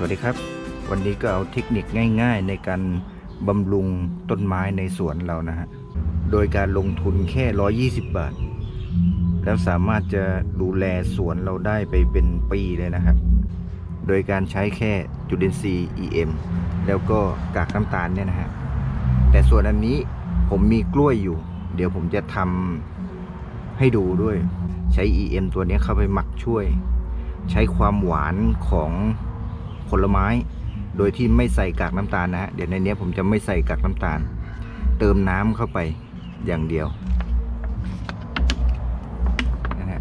สวัสดีครับ วันนี้ก็เอาเทคนิคง่าย ๆ ในการบำรุงต้นไม้ในสวนเรานะฮะ โดยการลงทุนแค่ 120 บาท แล้วสามารถจะดูแลสวนเราได้ไปเป็นปีเลยนะครับ โดยการใช้แค่จุลินทรีย์ EM แล้วก็กากน้ำตาลเนี่ยนะฮะ แต่ส่วนอันนี้ผมมีกล้วยอยู่ เดี๋ยวผมจะทำให้ดูด้วย ใช้ EM ตัวนี้เข้าไปหมักช่วย ใช้ความหวานของ ผลไม้ โดยที่ไม่ใส่กากน้ำตาลนะฮะเดี๋ยวในนี้ผมจะไม่ใส่กากน้ำตาล เติมน้ำเข้าไปอย่างเดียวนะฮะ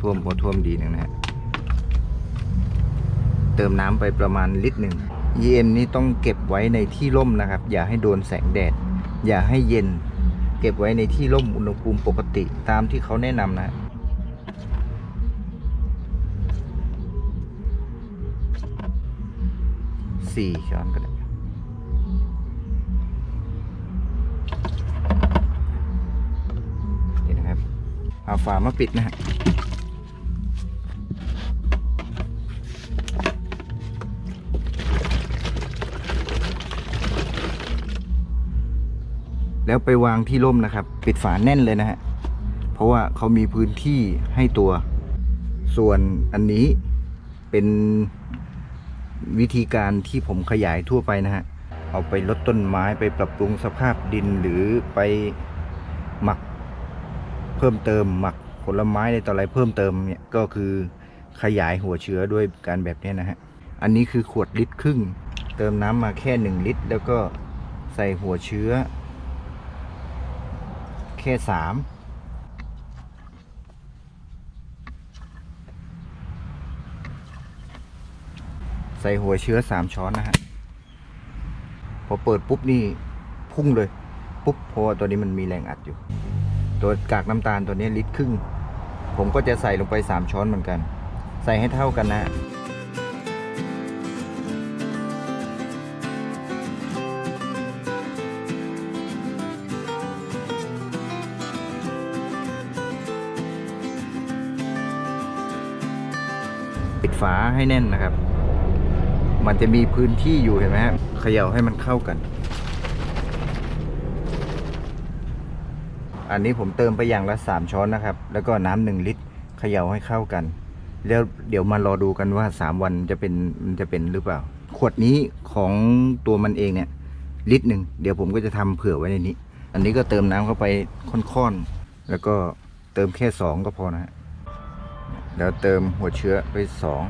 ท่วมพอท่วมดีหนึงนะฮะเติมน้ำไปประมาณลิตรหนึ่ง EM นี่ต้องเก็บไว้ในที่ร่มนะครับ อย่าให้โดนแสงแดด อย่าให้เย็น เก็บไว้ในที่ร่มอุณหภูมิปกติตามที่เขาแนะนำนะ สี่ช้อนก็ได้นี่นะครับ เอาฝามาปิดนะฮะแล้วไปวางที่ร่มนะครับ ปิดฝาแน่นเลยนะฮะ เพราะว่าเขามีพื้นที่ให้ตัว ส่วนอันนี้เป็น วิธีการที่ผมขยายทั่วไปนะฮะ เอาไปลดต้นไม้ไปปรับปรุงสภาพดินหรือไปหมักเพิ่มเติมหมักผลไม้ในต่ออะไรเพิ่มเติมเนี่ยก็คือขยายหัวเชื้อด้วยการแบบนี้นะฮะ อันนี้คือขวดลิตรครึ่ง เติมน้ำมาแค่ 1 ลิตร แล้วก็ใส่หัวเชื้อ แค่ 3 ใส่หัวเชื้อสามช้อนนะฮะ พอเปิดปุ๊บนี่พุ่งเลย ปุ๊บเพราะว่าตัวนี้มันมีแรงอัดอยู่ ตัวกากน้ำตาลตัวนี้ลิตรครึ่ง ผมก็จะใส่ลงไปสามช้อนเหมือนกัน ใส่ให้เท่ากันนะปิดฝาให้แน่นนะครับ มันจะมีพื้นที่อยู่เห็นไหมครับเขย่าให้มันเข้ากัน อันนี้ผมเติมไปอย่างละสามช้อนนะครับ แล้วก็น้ำหนึ่งลิตรเขย่าให้เข้ากัน แล้วเดี๋ยวมารอดูกันว่าสามวันจะเป็นมันจะเป็นหรือเปล่า ขวดนี้ของตัวมันเองเนี่ยลิตรหนึ่งเดี๋ยวผมก็จะทำเผื่อไว้ในนี้ อันนี้ก็เติมน้ำเข้าไปค่อนๆ แล้วก็เติมแค่สองก็พอนะฮะแล้วเติมหัวเชื้อไปสอง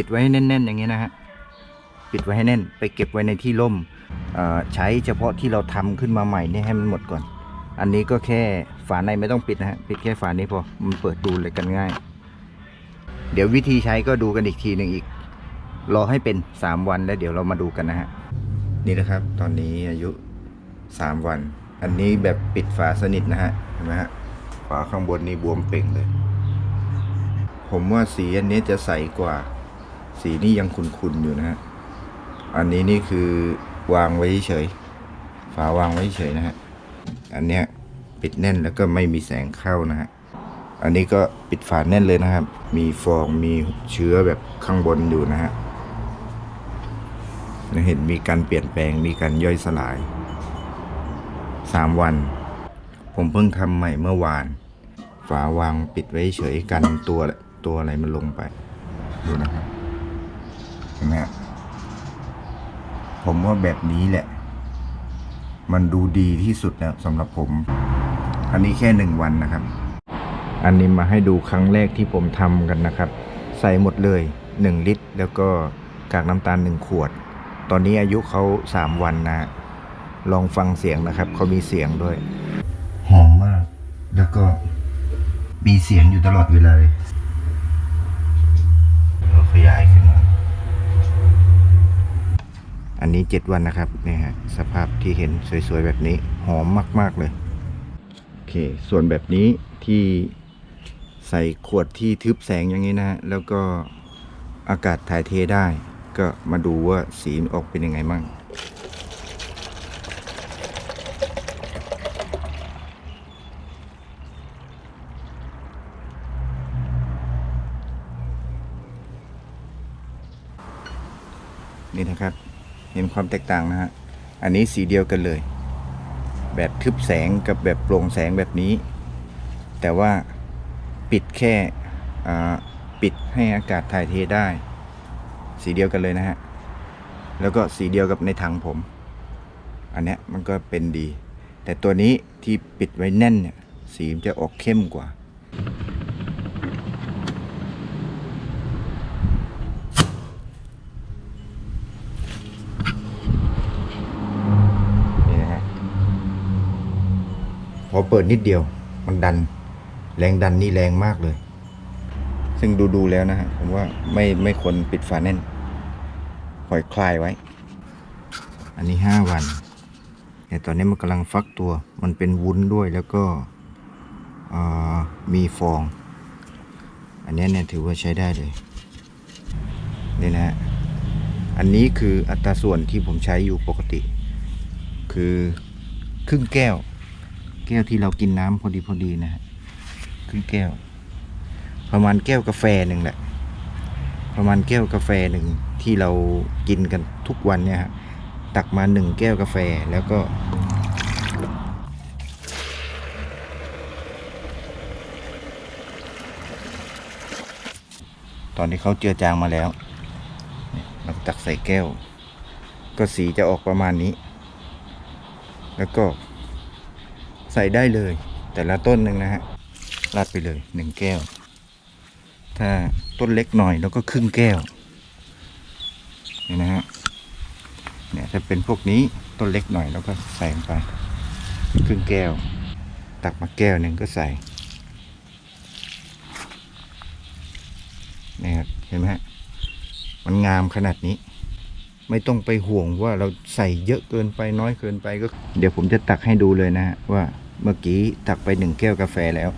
ปิดไว้ให้แน่น ๆ อย่างนี้นะฮะปิดไว้ให้แน่น ไปเก็บไว้ในที่ร่มอ่อใช้เฉพาะที่เราทำขึ้นมาใหม่นี่ให้มันหมดก่อน อันนี้ก็แค่ฝาในไม่ต้องปิดนะฮะปิดแค่ฝานี้พอมันเปิดดูเลยกันง่าย เดี๋ยววิธีใช้ก็ดูกันอีกทีหนึ่งอีก รอให้เป็นสามวันแล้วเดี๋ยวเรามาดูกันนะฮะนี่นะครับ ตอนนี้อายุสามวัน อันนี้แบบปิดฝาสนิทนะฮะเห็นไหมฮะฝาข้างบนนี่บวมเป่งเลย ผมว่าสีอันนี้จะใสกว่า สีนี่ยังขุ่นๆอยู่นะฮะ อันนี้นี่คือวางไว้เฉย ฝาวางไว้เฉยนะฮะ อันเนี้ยปิดแน่นแล้วก็ไม่มีแสงเข้านะฮะ อันนี้ก็ปิดฝาแน่นเลยนะครับ มีฟองมีเชื้อแบบข้างบนอยู่นะฮะเห็นมีการเปลี่ยนแปลงมีการย่อยสลายสามวัน ผมเพิ่งทำใหม่เมื่อวาน ฝาวางปิดไว้เฉยกันตัวตัวอะไรมันลงไป ดูนะครับ ห็นไหมฮะผมว่าแบบนี้แหละ มันดูดีที่สุดแล้วสำหรับผม อันนี้แค่หนึ่งวันนะครับ อันนี้มาให้ดูครั้งแรกที่ผมทำกันนะครับ ใส่หมดเลยหนึ่งลิตร แล้วก็กากน้ำตาลหนึ่งขวด ตอนนี้อายุเขาสามวันนะฮะลองฟังเสียงนะครับ เขามีเสียงด้วย หอมมาก แล้วก็มีเสียงอยู่ตลอดเวลาเลยเราขยายขึ้นมา อันนี้ 7 วันนะครับนี่ฮะสภาพที่เห็นสวยๆแบบนี้หอมมาก ๆ เลยโอเค ส่วนแบบนี้ที่ใส่ขวดที่ทึบแสงอย่างนี้นะแล้วก็อากาศถ่ายเทได้ ก็มาดูว่าสีออกเป็นยังไงมั่งนี่นะครับ ห็นความแตกต่างนะฮะ อันนี้สีเดียวกันเลย แบบทึบแสงกับแบบโปร่งแสงแบบนี้ แต่ว่าปิดแค่ปิดให้อากาศถ่ายเทได้ สีเดียวกันเลยนะฮะ แล้วก็สีเดียวกับในถังผม อันเนี้ยมันก็เป็นดี แต่ตัวนี้ที่ปิดไว้แน่นเนี่ยสีมันจะออกเข้มกว่า นี่นะฮะ พ อเปิดนิดเดียว มันดัน แรงดันนี่แรงมากเลย ซึ่งดูดูๆแล้วนะฮะผมว่าไม่ไม่ควรปิดฝาแน่นปล่อยคลายไว้ อันนี้ห้าวัน แต่ตอนนี้มันกำลังฟักตัว มันเป็นวุ้นด้วยแล้วก็มีฟอง อันนี้เนี่ยถือว่าใช้ได้เลย นี่นะฮะ อันนี้คืออัตราส่วนที่ผมใช้อยู่ปกติ คือครึ่งแก้ว แก้วที่เรากินน้ำพอดีพอดีนะฮะครึ่งแก้ว ประมาณแก้วกาแฟหนึ่งแหละ ประมาณแก้วกาแฟหนึ่งที่เรากินกันทุกวันเนี่ยฮะตักมาหนึ่งแก้วกาแฟแล้วก็ตอนที่เขาเจือจางมาแล้วเราก็ตักใส่แก้ว ก็สีจะออกประมาณนี้ แล้วก็ ส่ได้เลย แต่ละต้นหนึ่งนะฮะราดไปเลยหนึ่งแก้ว ถ้าต้นเล็กหน่อยแล้วก็ครึ่งแก้วนี่นะฮะเนี่ยถ้าเป็นพวกนี้ต้นเล็กหน่อยแล้วก็ใส่ลงไปครึ่งแก้ว ตักมาแก้วหนึ่งก็ใส่นี่ครับเห็นไหมฮะมันงามขนาดนี้ ไม่ต้องไปห่วงว่าเราใส่เยอะเกินไปน้อยเกินไปก็ เดี๋ยวผมจะตักให้ดูเลยนะฮะว่า เมื่อกี้ตักไปหนึ่งแก้วกาแฟแล้ว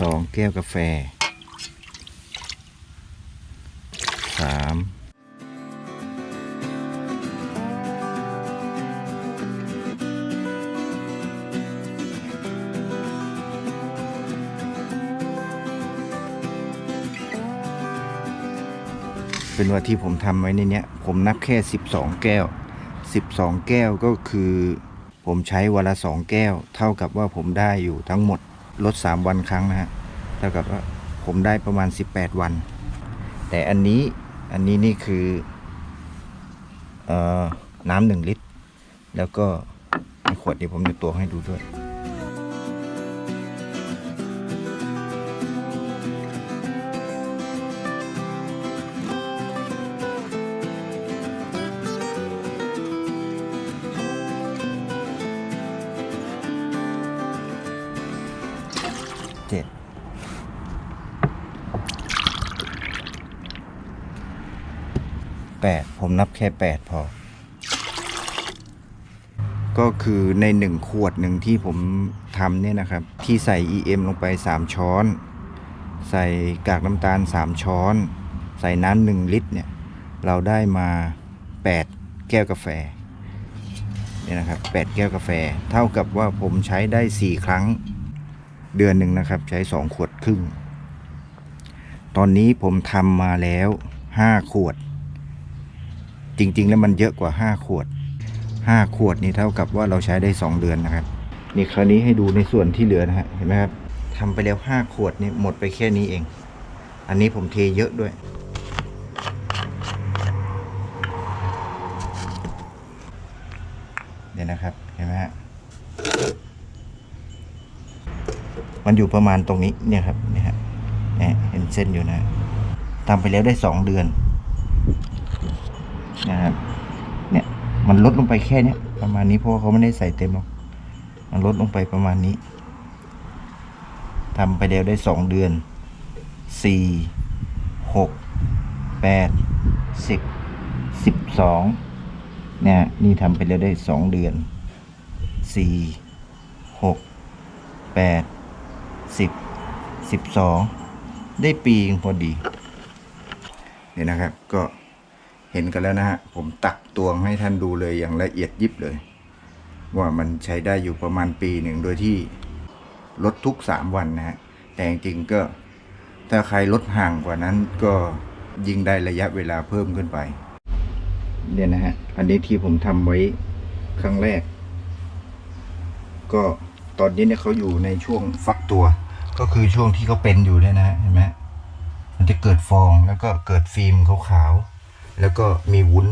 สองแก้วกาแฟสาม เป็นว่าที่ผมทำไว้ในเนี้ย ผมนับแค่ 12 แก้ว 12 แก้วก็คือ ผมใช้วันละสองแก้ว เท่ากับว่าผมได้อยู่ทั้งหมดลด 3 วันครั้งนะฮะเท่ากับว่าผมได้ประมาณ 18 วัน แต่อันนี้อันนี้นี่คือเออน้ำหนึ่งลิตร แล้วก็ขวดเดี๋ยวผมจะตัวให้ดูด้วย 8 ผมนับแค่ 8 พอ ก็คือใน 1 ขวดหนึ่งที่ผมทำเนี่ยนะครับ ที่ใส่ EM ลงไป 3 ช้อน ใส่กากน้ำตาล 3 ช้อน ใส่น้ำหนึ่งลิตรเนี่ย เราได้มา 8 แก้วกาแฟเนี่ยนะครับ 8 แก้วกาแฟ เท่ากับว่าผมใช้ได้ 4 ครั้ง เดือนหนึ่งนะครับ ใช้ 2 ขวดครึ่ง ตอนนี้ผมทำมาแล้ว 5 ขวด จริง ๆ แล้วมันเยอะกว่า 5 ขวด 5 ขวดนี่เท่ากับว่าเราใช้ได้ 2 เดือนนะครับ นี่คราวนี้ให้ดูในส่วนที่เหลือนะฮะเห็นไหมครับทำไปแล้ว 5 ขวดนี่หมดไปแค่นี้เอง อันนี้ผมเทเยอะด้วย เดี๋ยวนะครับเห็นไหมฮะมันอยู่ประมาณตรงนี้เนี่ยครับเนี่ยฮะเนี่เห็นเส้นอยู่นะทำไปแล้วได้สองเดือน นะครับเนี่ยมันลดลงไปแค่เนี้ยประมาณนี้เพราะว่าเขาไม่ได้ใส่เต็มหรอกมันลดลงไปประมาณนี้ทำไปแล้วได้สองเดือนสี่หกแปดสิบสิบสองเนี่ยนี่ทำไปแล้วได้สองเดือนสี่หกแปดสิบสิบสองได้ปีเองพอดีเนี่ยนะครับก็ เห็นกันแล้วนะฮะ ผมตักตวงให้ท่านดูเลยอย่างละเอียดยิบเลย ว่ามันใช้ได้อยู่ประมาณปีหนึ่งโดยที่ลดทุกสามวันนะฮะ แต่จริงๆก็ถ้าใครลดห่างกว่านั้นก็ยิงได้ระยะเวลาเพิ่มขึ้นไปเนี่ยนะฮะ อันนี้ที่ผมทำไว้ครั้งแรก ก็ตอนนี้เนี่ยเขาอยู่ในช่วงฟักตัว ก็คือช่วงที่เขาเป็นอยู่เนี่ยนะฮะเห็นไหมมันจะเกิดฟองแล้วก็เกิดฟิล์มขาวๆ แล้วก็มีวุ้น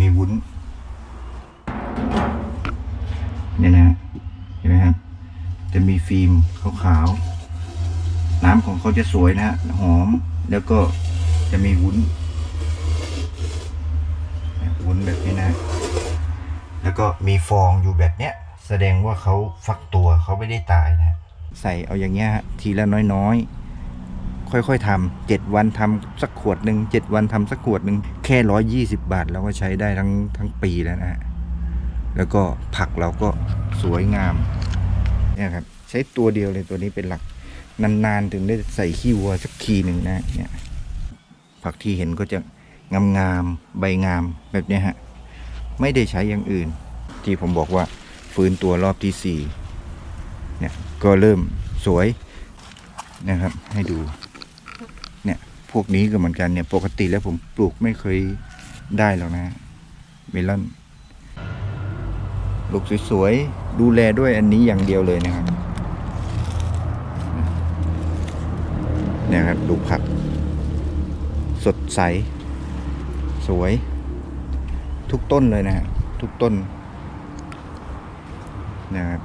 มีวุ้นเนี่ยนะฮะเห็นไหมครับ จะมีฟิล์มขาวๆน้ำของเขาจะสวยนะฮะหอมแล้วก็จะมีวุ้นวุ้นแบบนี้นะ แล้วก็มีฟองอยู่แบบเนี้ย แสดงว่าเขาฟักตัวเขาไม่ได้ตายนะ ใส่เอาอย่างเงี้ยทีละน้อยๆ ค่อยๆทำเจ็ดวันทำสักขวดหนึ่งเจ็ดวันทำสักขวดหนึ่งแค่ร้อยยี่สิบบาทเราก็ใช้ได้ทั้งทั้งปีแล้วนะฮะแล้วก็ผักเราก็สวยงามเนี่ยครับใช้ตัวเดียวเลยตัวนี้เป็นหลักนานๆ ถึงได้ใส่ขี้วัวสักทีหนึ่งนะเนี่ยผักที่เห็นก็จะงามๆใบงามแบบนี้ฮะไม่ได้ใช้อย่างอื่น ที่ผมบอกว่าฟื้นตัวรอบที่สี่เนี่ยก็เริ่มสวยนะครับให้ดู พวกนี้ก็เหมือนกันเนี่ย ปกติแล้วผมปลูกไม่เคยได้หรอกนะเมลอนลูกสวยๆ ดูแลด้วยอันนี้อย่างเดียวเลยนะครับ เนี่ยครับ ดูผัก สดใส สวย ทุกต้นเลยนะฮะทุกต้น นะครับ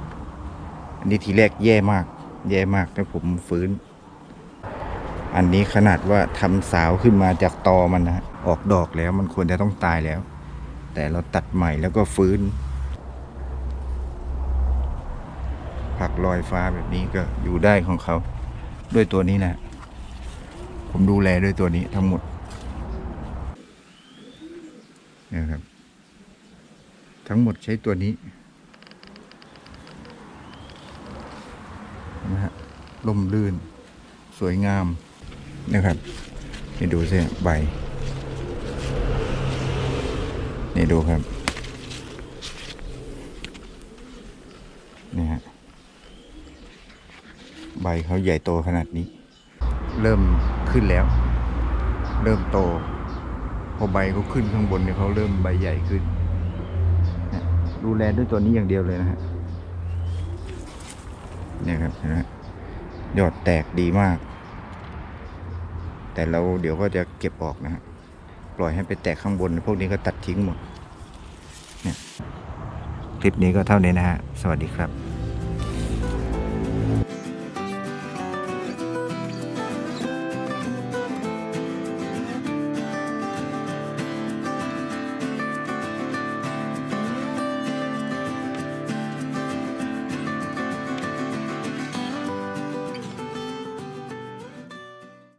อันนี้ทีแรกแย่มาก แย่มากแต่ผมฟื้น อันนี้ขนาดว่าทำสาวขึ้นมาจากตอมันนะฮะออกดอกแล้วมันควรจะต้องตายแล้ว แต่เราตัดใหม่แล้วก็ฟื้น ผักลอยฟ้าแบบนี้ก็อยู่ได้ของเขา ด้วยตัวนี้นะผมดูแลด้วยตัวนี้ทั้งหมดนะครับ ทั้งหมดใช้ตัวนี้นะฮะล่มลื่น สวยงาม นะครับ นี่ดูสิใบ นี่ดูครับ นี่ฮะ ใบเขาใหญ่โตขนาดนี้ เริ่มขึ้นแล้ว เริ่มโต พอใบเขาขึ้นข้างบนเนี่ยเขาเริ่มใบใหญ่ขึ้น ดูแลด้วยตัวนี้อย่างเดียวเลยนะฮะ เนี่ยครับเห็นไหมยอดแตกดีมาก แต่เราเดี๋ยวก็จะเก็บออกนะฮะปล่อยให้ไปแตกข้างบน พวกนี้ก็ตัดทิ้งหมดเนี่ยคลิปนี้ก็เท่านี้นะฮะ สวัสดีครับ